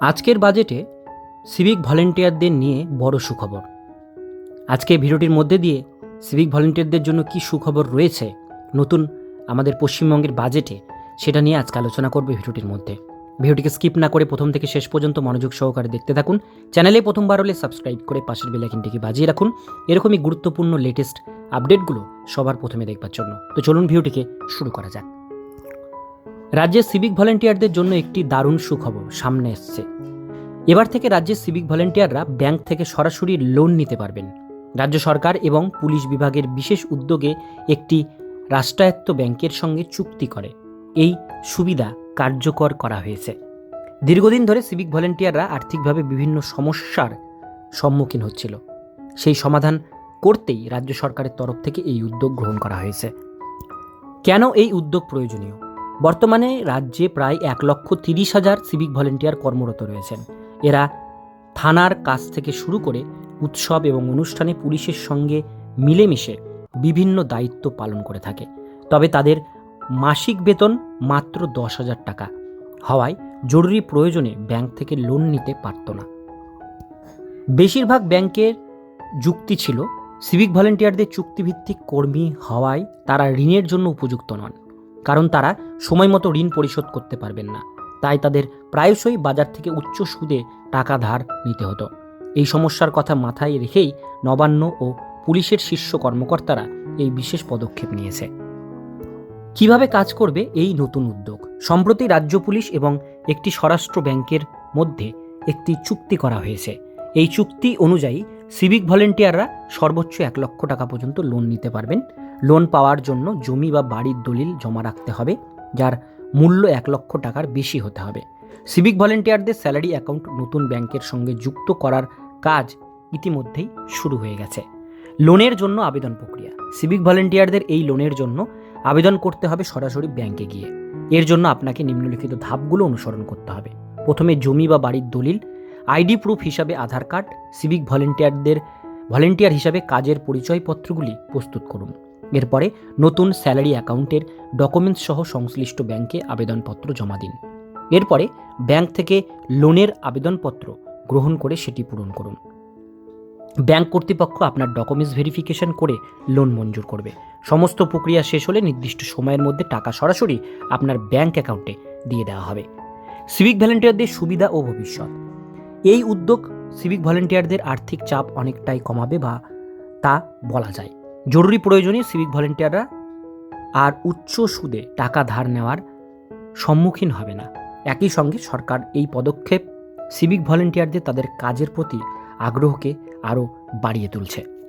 আজকের বাজেটে সিভিক ভলেন্টিয়ারদের নিয়ে বড় সুখবর। আজকে ভিডিওটির মধ্যে দিয়ে সিভিক ভলেন্টিয়ারদের জন্য কি সুখবর রয়েছে, নতুন আমাদের পশ্চিমবঙ্গের বাজেটে, সেটা নিয়ে আজকে আলোচনা করবে ভিডিওটির মধ্যে। ভিডিওটিকে স্কিপ না করে প্রথম থেকে শেষ পর্যন্ত মনোযোগ সহকারে দেখতে থাকুন। চ্যানেলে প্রথমবার হলে সাবস্ক্রাইব করে পাশের বেলাইকিনটিকে বাজিয়ে রাখুন। এরকমই গুরুত্বপূর্ণ লেটেস্ট আপডেটগুলো সবার প্রথমে দেখবার জন্য। তো চলুন ভিডিওটিকে শুরু করা যাক। রাজ্যের সিভিক ভলেন্টিয়ারদের জন্য একটি দারুণ সুখবর সামনে এসছে। এবার থেকে রাজ্যের সিভিক ভলেন্টিয়াররা ব্যাংক থেকে সরাসরি লোন নিতে পারবেন। রাজ্য সরকার এবং পুলিশ বিভাগের বিশেষ উদ্যোগে একটি রাষ্ট্রায়ত্ত ব্যাংকের সঙ্গে চুক্তি করে। এই সুবিধা কার্যকর করা হয়েছে। দীর্ঘদিন ধরে সিভিক ভলেন্টিয়াররা আর্থিকভাবে বিভিন্ন সমস্যার সম্মুখীন হচ্ছিল। সেই সমাধান করতেই রাজ্য সরকারের তরফ থেকে এই উদ্যোগ গ্রহণ করা হয়েছে। কেন এই উদ্যোগ প্রয়োজনীয়? বর্তমানে রাজ্যে প্রায় এক লক্ষ তিরিশ হাজার সিভিক ভলেন্টিয়ার কর্মরত রয়েছেন। এরা থানার কাজ থেকে শুরু করে উৎসব এবং অনুষ্ঠানে পুলিশের সঙ্গে মিলেমিশে বিভিন্ন দায়িত্ব পালন করে থাকে। তবে তাদের মাসিক বেতন মাত্র দশ হাজার টাকা। হওয়ায় জরুরি প্রয়োজনে ব্যাংক থেকে লোন নিতে পারত না। বেশিরভাগ ব্যাংকের যুক্তি ছিল সিভিক ভলেন্টিয়ারদের চুক্তিভিত্তিক কর্মী হওয়ায় তারা ঋণের জন্য উপযুক্ত নন। কারণ তারা সময় মতো ঋণ পরিশোধ করতে পারবেন না। তাই তাদের প্রায়শই বাজার থেকে উচ্চ সুদে টাকা ধার নিতে হতো। এই সমস্যার কথা মাথায় রেখেই নবান্ন ও পুলিশের শীর্ষ কর্মকর্তারা এই বিশেষ পদক্ষেপ নিয়েছে। কীভাবে কাজ করবে এই নতুন উদ্যোগ? সম্প্রতি রাজ্য পুলিশ এবং একটি স্বরাষ্ট্র ব্যাংকের মধ্যে একটি চুক্তি করা হয়েছে। এই চুক্তি অনুযায়ী সিভিক ভলেন্টিয়াররা সর্বোচ্চ এক লক্ষ টাকা পর্যন্ত লোন নিতে পারবেন। লোন পাওয়ার জন্য জমি বা বাড়ির দলিল জমা রাখতে হবে, যার মূল্য এক লক্ষ টাকার বেশি হতে হবে। সিভিক ভলেন্টিয়ারদের স্যালারি অ্যাকাউন্ট নতুন ব্যাংকের সঙ্গে যুক্ত করার কাজ ইতিমধ্যেই শুরু হয়ে গেছে। লোনের জন্য আবেদন প্রক্রিয়া। সিভিক ভলেন্টিয়ারদের এই লোনের জন্য আবেদন করতে হবে সরাসরি ব্যাংকে গিয়ে। এর জন্য আপনাকে নিম্নলিখিত ধাপগুলো অনুসরণ করতে হবে। প্রথমে জমি বা বাড়ির দলিল, আইডি প্রুফ হিসাবে আধার কার্ড সিভিক ভলেন্টিয়ারদের ভলেন্টিয়ার হিসাবে কাজের পরিচয়পত্রগুলি প্রস্তুত করুন। এরপরে নতুন স্যালারি অ্যাকাউন্টের ডকুমেন্টস সহ সংশ্লিষ্ট ব্যাংকে আবেদনপত্র জমা দিন। এরপরে ব্যাংক থেকে লোনের আবেদনপত্র গ্রহণ করে সেটি পূরণ করুন। ব্যাংক কর্তৃপক্ষ আপনার ডকুমেন্টস ভেরিফিকেশন করে লোন মঞ্জুর করবে। সমস্ত প্রক্রিয়া শেষ হলে নির্দিষ্ট সময়ের মধ্যে টাকা সরাসরি আপনার ব্যাংক অ্যাকাউন্টে দিয়ে দেওয়া হবে। সিভিক ভলেন্টিয়ারদের সুবিধা ও ভবিষ্যৎ। এই উদ্যোগ সিভিক ভলেন্টিয়ারদের আর্থিক চাপ অনেকটাই কমাবে বা তা বলা যায়। জরুরি প্রয়োজনে সিভিক ভলেন্টিয়াররা আর উচ্চ সুদে টাকা ধার নেওয়ার সম্মুখীন হবে না। একই সঙ্গে সরকার এই পদক্ষেপ সিভিক ভলেন্টিয়ারদের তাদের কাজের প্রতি আগ্রহকে আরও বাড়িয়ে তুলছে।